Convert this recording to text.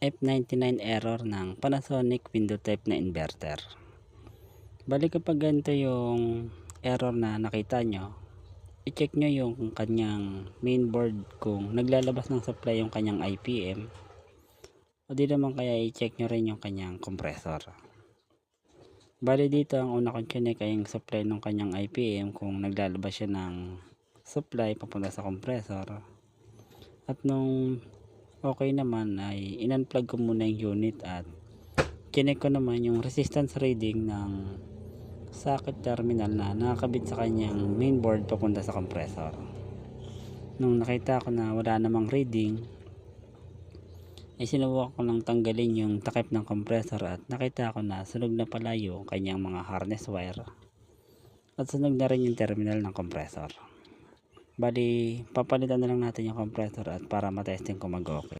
F99 error ng Panasonic window type na inverter. Bali kapag ganito yung error na nakita nyo, i-check nyo yung kanyang mainboard kung naglalabas ng supply yung kanyang IPM o di naman kaya i-check nyo rin yung kanyang compressor. Bali dito ang una kong chinek ay yung supply ng kanyang IPM kung naglalabas siya ng supply papunta sa compressor. At nung okay naman ay in-unplug ko muna yung unit at chinek ko naman yung resistance reading ng socket terminal na nakakabit sa kanyang mainboard papunta sa compressor. Nung nakita ko na wala namang reading, ay sinubukan ko lang tanggalin yung takip ng compressor at nakita ko na sunog na pala yung kanyang mga harness wire at sunog na rin yung terminal ng compressor. Bali, papalitan na lang natin yung compressor at para matesting kung mag-okay.